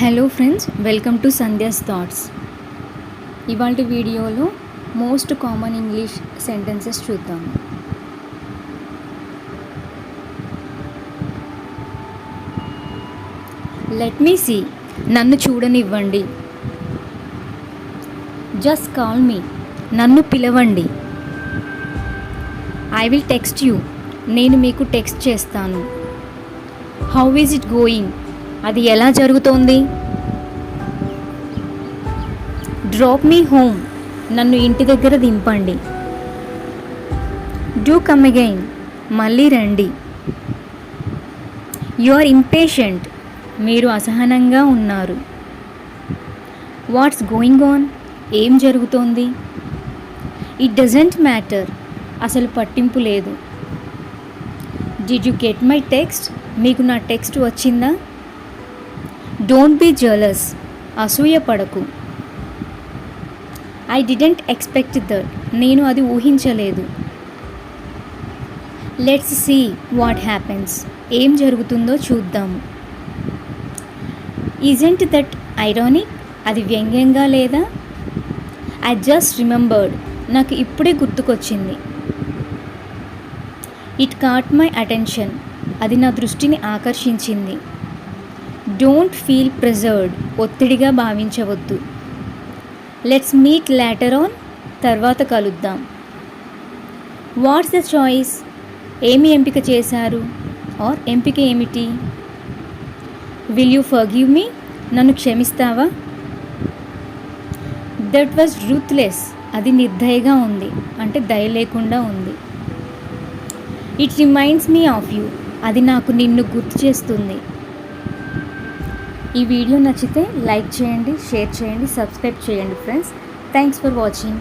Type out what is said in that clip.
Hello friends welcome to Sandhya's thoughts ఇవాళ వీడియోలో most common English sentences చూద్దాం. Let me see నన్ను చూడనివ్వండి. జస్ట్ కాల్ మీ నన్ను పిలవండి. ఐ విల్ టెక్స్ట్ యూ నేను మీకు టెక్స్ట్ చేస్తాను. హౌ ఈజ్ ఇట్ గోయింగ్ అది ఎలా జరుగుతోంది? డ్రాప్ మీ హోమ్ నన్ను ఇంటి దగ్గర దింపండి. డూ కమ్ అగైన్ మళ్ళీ రండి. యు ఆర్ ఇంపేషెంట్ మీరు అసహనంగా ఉన్నారు. వాట్స్ గోయింగ్ ఆన్ ఏం జరుగుతోంది? ఇట్ డజంట్ మ్యాటర్ అసలు పట్టింపు లేదు. Did you get my text మీకు నా టెక్స్ట్ వచ్చిందా? డోంట్ బీ జలస్ అసూయ పడకు. ఐ డిడెంట్ ఎక్స్పెక్ట్ దట్ నేను అది ఊహించలేదు. లెట్స్ సీ వాట్ హ్యాపెన్స్ ఏం జరుగుతుందో చూద్దాము ఈజెంట్ దట్ ఐరానిక్ అది వ్యంగ్యంగా లేదా? ఐ జస్ట్ రిమెంబర్డ్ నాకు ఇప్పుడే గుర్తుకొచ్చింది. ఇట్ కాట్ మై అటెన్షన్ అది నా దృష్టిని ఆకర్షించింది. డోంట్ ఫీల్ ప్రెజర్డ్ ఒత్తిడిగా భావించవద్దు. లెట్స్ మీట్ లేటర్ ఆన్ తర్వాత కలుద్దాం. What's the choice? ఏమి ఎంపిక చేశారు? ఆర్ ఎంపిక ఏమిటి? Will you forgive me? నన్ను క్షమిస్తావా? That was ruthless. అది నిర్దయగా ఉంది. అంటే దయ లేకుండా ఉంది. It reminds me of you. అది నాకు నిన్ను గుర్తు చేస్తుంది. ఈ వీడియో నచ్చితే లైక్ చేయండి షేర్ చేయండి సబ్స్క్రైబ్ చేయండి ఫ్రెండ్స్. Thanks for watching